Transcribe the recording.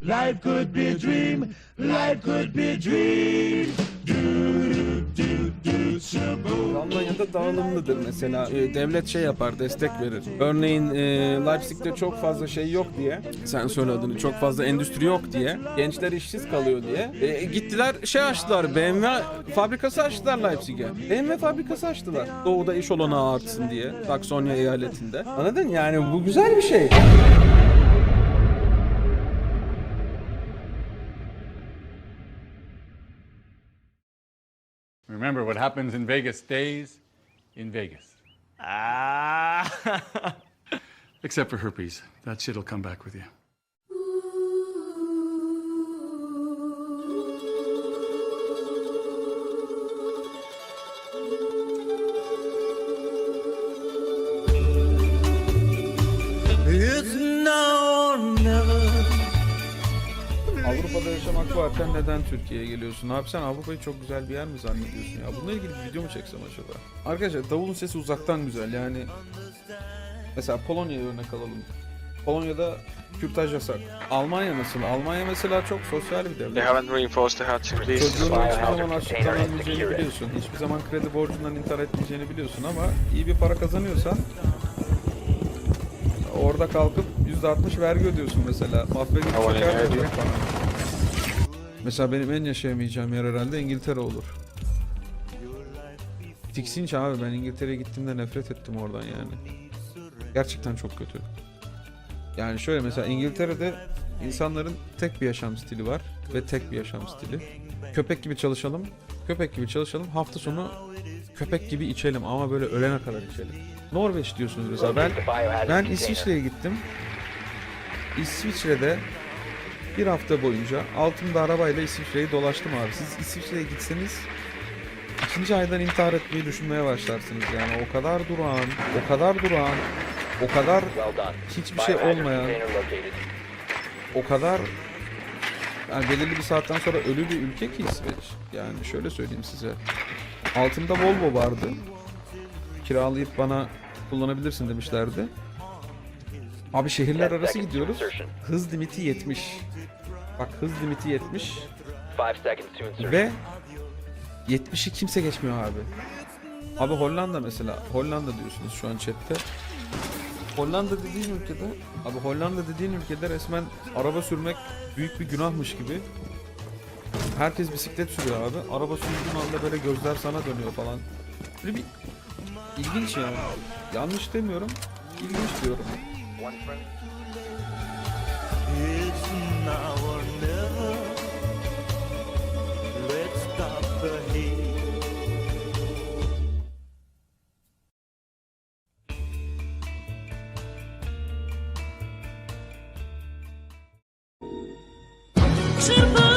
Life could be a dream. Life could be a dream. Almanya'da dağılımlıdır mesela. E, devlet şey yapar, destek verir. Örneğin e, Leipzig'te çok fazla şey yok diye, sen söyle çok fazla endüstri yok diye, gençler işsiz kalıyor diye. E, gittiler şey açtılar, BMW fabrikası açtılar Leipzig'e. BMW fabrikası açtılar. Doğuda iş olanağı artsın diye, Saksonya eyaletinde. Anladın? Yani bu güzel bir şey. Remember, what happens in Vegas stays in Vegas. Ah. Except for herpes. That shit'll come back with you. Avrupa'da yaşamak varken neden Türkiye'ye geliyorsun? Abi sen Avrupa'yı çok güzel bir yer mi zannediyorsun ya? Bununla ilgili bir video mu çeksem acaba? Arkadaşlar davulun sesi uzaktan güzel yani. Mesela Polonya'ya örnek alalım. Polonya'da kürtaj yasak. Almanya nasıl? Almanya mesela çok sosyal bir They devlet. haven't reinforced the Çocuğunu fire hiçbir zaman açlıktan ölmeyeceğini biliyorsun. Hiçbir zaman kredi borcundan intihar etmeyeceğini biliyorsun ama iyi bir para kazanıyorsan orada kalkıp %60 vergi ödüyorsun mesela. Havalı çeker. Mesela benim en yaşayamayacağım yer herhalde İngiltere olur. Tiksinç abi ben İngiltere'ye gittiğimde nefret ettim oradan yani. Gerçekten çok kötü. Yani şöyle mesela İngiltere'de insanların tek bir yaşam stili var ve tek bir yaşam stili. Köpek gibi çalışalım, köpek gibi çalışalım. Hafta sonu köpek gibi içelim ama böyle ölene kadar içelim. Norveç diyorsunuz mesela. Ben ben İsviçre'ye gittim. İsviçre'de bir hafta boyunca altımda arabayla İsviçre'yi dolaştım abi. Siz İsviçre'ye gitseniz ikinci aydan intihar etmeyi düşünmeye başlarsınız yani. O kadar durağan, o kadar durağan, o kadar hiçbir şey olmayan, o kadar yani belirli bir saatten sonra ölü bir ülke ki İsveç. Yani şöyle söyleyeyim size. Altımda Volvo vardı. Kiralayıp bana kullanabilirsin demişlerdi. Abi şehirler arası gidiyoruz. Hız limiti 70. Bak hız limiti 70 ve 70'i kimse geçmiyor abi. Abi Hollanda mesela. Hollanda diyorsunuz şu an chatte. Hollanda dediğin ülkede, abi Hollanda dediğin ülkede resmen araba sürmek büyük bir günahmış gibi. Herkes bisiklet sürüyor abi. Araba sürdüğün anda böyle gözler sana dönüyor falan. Böyle bir ilginç yani. Yanlış demiyorum. İlginç diyorum. Çırpın